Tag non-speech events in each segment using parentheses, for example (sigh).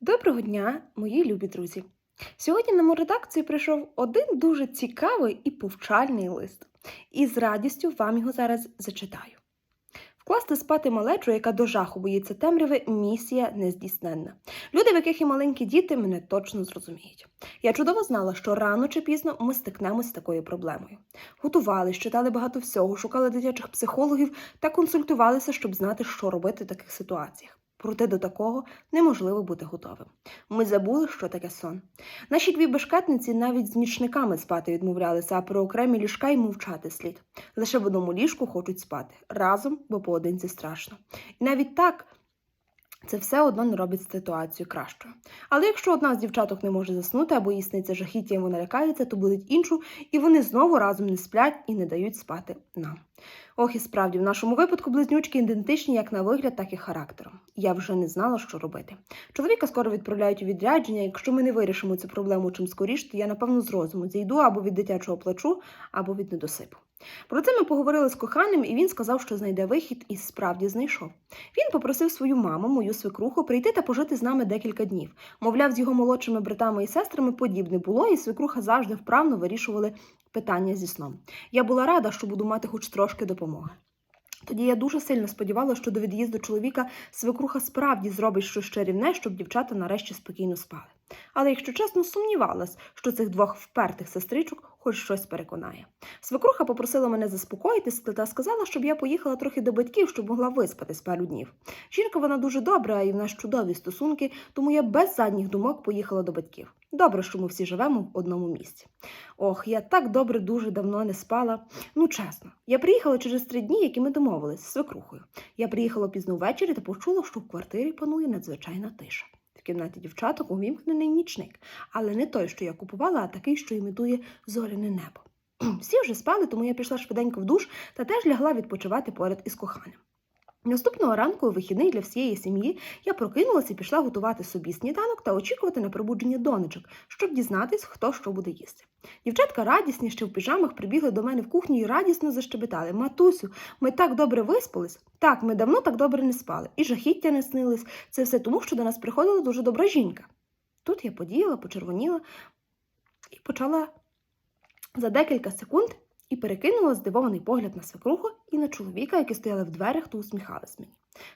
Доброго дня, мої любі друзі! Сьогодні на мою редакцію прийшов один дуже цікавий і повчальний лист, і з радістю вам його зараз зачитаю. Вкласти спати малечу, яка до жаху боїться темряви, місія нездійсненна. Люди, в яких є маленькі діти, мене точно зрозуміють. Я чудово знала, що рано чи пізно ми стикнемось з такою проблемою. Готувались, читали багато всього, шукали дитячих психологів та консультувалися, щоб знати, що робити в таких ситуаціях. Проте до такого неможливо бути готовим. Ми забули, що таке сон. Наші дві бешкетниці навіть з нічниками спати відмовлялися, а про окремі ліжка й мовчати слід. Лише в одному ліжку хочуть спати разом, бо поодинці страшно. І навіть так. Це все одно не робить ситуацію кращою. Але якщо одна з дівчаток не може заснути або їй сниться жахіття, і вона лякається, то будуть іншу, і вони знову разом не сплять і не дають спати нам. Ох, і справді, в нашому випадку близнючки ідентичні як на вигляд, так і характером. Я вже не знала, що робити. Чоловіка скоро відправляють у відрядження. Якщо ми не вирішимо цю проблему чим скоріше, то я напевно з розуму зійду або від дитячого плачу, або від недосипу. Про це ми поговорили з коханим, і він сказав, що знайде вихід, і справді знайшов. Він попросив свою маму, мою свекруху, прийти та пожити з нами декілька днів. Мовляв, з його молодшими братами і сестрами подібне було, і свекруха завжди вправно вирішували питання зі сном. Я була рада, що буду мати хоч трошки допомоги. Тоді я дуже сильно сподівалася, що до від'їзду чоловіка свекруха справді зробить щось чарівне, щоб дівчата нарешті спокійно спали. Але, якщо чесно, сумнівалась, що цих двох впертих сестричок хоч щось переконає. Свекруха попросила мене заспокоїтись та сказала, щоб я поїхала трохи до батьків, щоб могла виспатись пару днів. Жінка вона дуже добра і в нас чудові стосунки, тому я без задніх думок поїхала до батьків. Добре, що ми всі живемо в одному місці. Ох, я так добре дуже давно не спала. Ну, чесно, я приїхала через три дні, які ми домовились з свекрухою. Я приїхала пізно ввечері та почула, що в квартирі панує надзвичайна тиша. В кімнаті дівчаток увімкнений нічник, але не той, що я купувала, а такий, що імітує зоряне небо. (clears throat) Всі вже спали, тому я пішла швиденько в душ та теж лягла відпочивати поряд із коханим. Наступного ранку, у вихідний для всієї сім'ї, я прокинулася і пішла готувати собі сніданок та очікувати на пробудження донечок, щоб дізнатись, хто що буде їсти. Дівчатка радісні, ще в піжамах прибігли до мене в кухню і радісно защебетали. Матусю, ми так добре виспались. Так, ми давно так добре не спали, і жахіття не снились. Це все тому, що до нас приходила дуже добра жінка. Тут я подіяла, почервоніла і почала за декілька секунд і перекинула здивований погляд на свекруху і на чоловіка, які стояли в дверях та усміхались мені.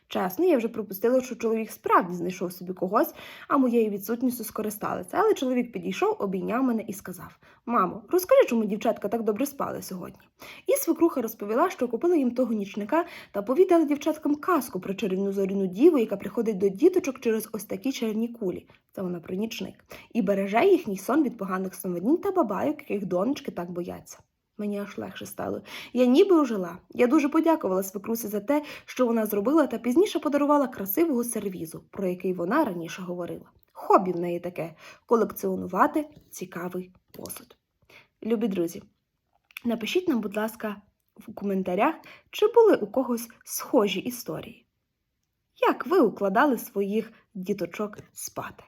Чесно, я вже пропустила, що чоловік справді знайшов собі когось, а моєю відсутністю скористалися. Але чоловік підійшов, обійняв мене і сказав: Мамо, розкажи, чому дівчатка так добре спали сьогодні. І свекруха розповіла, що купила їм того нічника та повідала дівчаткам казку про чарівну зоряну діву, яка приходить до діточок через ось такі чарівні кулі. Це вона про нічник, і береже їхній сон від поганих сновидінь та бабайок, яких донечки так бояться. Мені аж легше стало. Я ніби ожила. Я дуже подякувала свекрусі за те, що вона зробила, та пізніше подарувала красивого сервізу, про який вона раніше говорила. Хобі в неї таке колекціонувати цікавий посуд. Любі друзі, напишіть нам, будь ласка, в коментарях, чи були у когось схожі історії. Як ви укладали своїх діточок спати?